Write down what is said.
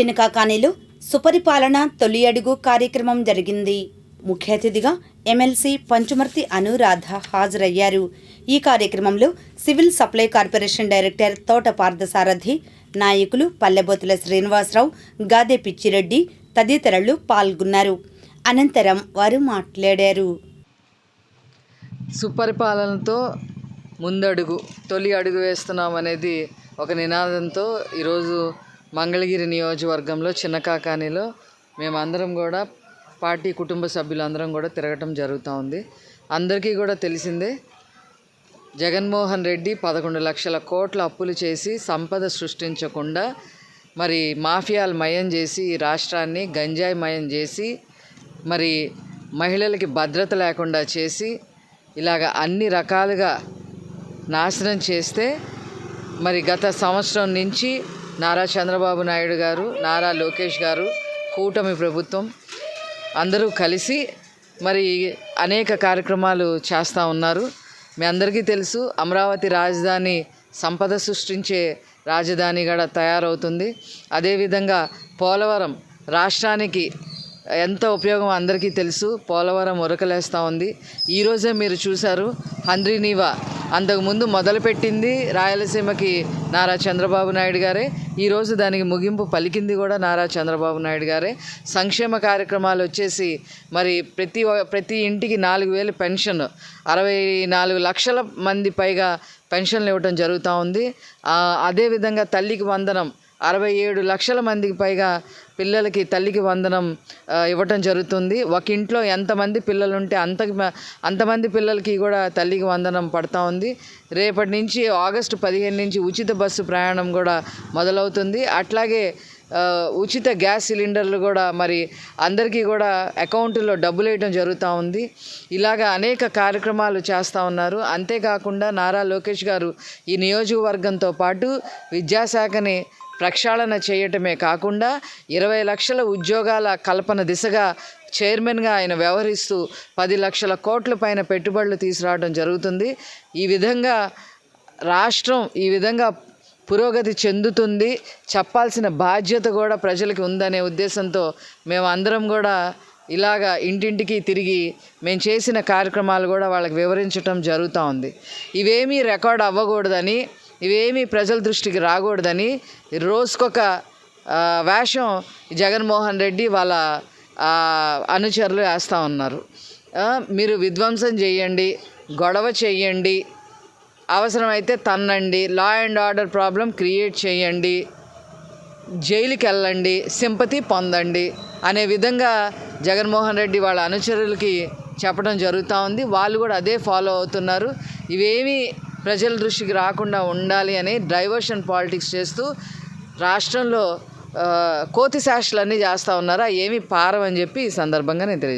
చిన్నకాకానిలో సుపరిపాలన తొలి అడుగు కార్యక్రమం జరిగింది. ముఖ్య అతిథిగా ఎమ్మెల్సీ పంచుమర్తి అనురాధ హాజరయ్యారు. ఈ కార్యక్రమంలో సివిల్ సప్లై కార్పొరేషన్ డైరెక్టర్ తోట పార్థసారథి నాయకులు పల్లెబోతుల శ్రీనివాసరావు గాదె పిచ్చిరెడ్డి తదితరులు పాల్గొన్నారు. అనంతరం వారు మాట్లాడారు. సుపరిపాలనతో ముందడుగు తొలి అడుగు వేస్తున్నాం అనేది ఒక నినాదంతో ఈరోజు మంగళగిరి నియోజకవర్గంలో చిన్న కాకానీలో మేమందరం కూడా పార్టీ కుటుంబ సభ్యులందరం కూడా తిరగటం జరుగుతూ ఉంది. అందరికీ కూడా తెలిసిందే జగన్మోహన్ రెడ్డి పదకొండు లక్షల కోట్ల అప్పులు చేసి సంపద సృష్టించకుండా మరి మాఫియాలు మయం చేసి ఈ రాష్ట్రాన్ని గంజాయి మయం చేసి మరి మహిళలకి భద్రత లేకుండా చేసి ఇలాగ అన్ని రకాలుగా నాశనం చేస్తే మరి గత సంవత్సరం నుంచి నారా చంద్రబాబు నాయుడు గారు నారా లోకేష్ గారు కూటమి ప్రభుత్వం అందరూ కలిసి మరి అనేక కార్యక్రమాలు చేస్తూ ఉన్నారు. మీ అందరికీ తెలుసు అమరావతి రాజధాని సంపద సృష్టించే రాజధాని కూడా తయారవుతుంది. అదేవిధంగా పోలవరం రాష్ట్రానికి ఎంత ఉపయోగం అందరికీ తెలుసు. పోలవరం ఉరకలేస్తూ ఉంది. ఈరోజే మీరు చూశారు హంద్రీనీవా అంతకుముందు మొదలుపెట్టింది రాయలసీమకి నారా చంద్రబాబు నాయుడు గారే. ఈరోజు దానికి ముగింపు పలికింది కూడా నారా చంద్రబాబు నాయుడు గారే. సంక్షేమ కార్యక్రమాలు వచ్చేసి మరి ప్రతి ఒ- ప్రతి ఇంటికి నాలుగు వేలు పెన్షన్. అరవై నాలుగు లక్షల మంది పైగా పెన్షన్లు ఇవ్వటం జరుగుతూ ఉంది. అదేవిధంగా తల్లికి వందనం. అరవై ఏడు లక్షల మందికి పైగా పిల్లలకి తల్లికి వందనం ఇవ్వటం జరుగుతుంది. ఒక ఇంట్లో ఎంతమంది పిల్లలు ఉంటే అంత అంతమంది పిల్లలకి కూడా తల్లికి వందనం పడతా ఉంది. రేపటి నుంచి ఆగస్టు పదిహేను నుంచి ఉచిత బస్సు ప్రయాణం కూడా మొదలవుతుంది. అట్లాగే ఉచిత గ్యాస్ సిలిండర్లు కూడా మరి అందరికీ కూడా అకౌంట్లో డబ్బులు వేయడం జరుగుతూ ఉంది. ఇలాగ అనేక కార్యక్రమాలు చేస్తూ ఉన్నారు. అంతేకాకుండా నారా లోకేష్ గారు ఈ నియోజకవర్గంతో పాటు విద్యాశాఖని ప్రక్షాళన చేయటమే కాకుండా ఇరవై లక్షల ఉద్యోగాల కల్పన దిశగా చైర్మన్గా ఆయన వ్యవహరిస్తూ పది లక్షల కోట్ల పైన పెట్టుబడులు తీసుకురావడం జరుగుతుంది. ఈ విధంగా రాష్ట్రం ఈ విధంగా పురోగతి చెందుతుంది. చెప్పాల్సిన బాధ్యత కూడా ప్రజలకి ఉందనే ఉద్దేశంతో మేము అందరం కూడా ఇలాగా ఇంటింటికి తిరిగి మేము చేసిన కార్యక్రమాలు కూడా వాళ్ళకి వివరించడం జరుగుతూ ఉంది. ఇవేమీ రికార్డ్ అవ్వకూడదని ఇవేమీ ప్రజల దృష్టికి రాకూడదని రోజుకొక వేషం జగన్మోహన్ రెడ్డి వాళ్ళ అనుచరులు వేస్తూ ఉన్నారు. మీరు విధ్వంసం చేయండి గొడవ చేయండి అవసరమైతే తన్నండి law and order problem create చేయండి జైలుకి వెళ్ళండి సింపతి పొందండి అనే విధంగా జగన్మోహన్ రెడ్డి వాళ్ళ అనుచరులకి చెప్పడం జరుగుతూ ఉంది. వాళ్ళు కూడా అదే ఫాలో అవుతున్నారు. ఇవేమీ ప్రజల దృష్టికి రాకుండా ఉండాలి అని డైవర్షన్ పాలిటిక్స్ చేస్తూ రాష్ట్రంలో కోతి శాస్త్రాలన్నీ చేస్తూ ఉన్నారు? అవి ఏమీ పారవని చెప్పి ఈ సందర్భంగా నేను తెలియజేస్తాను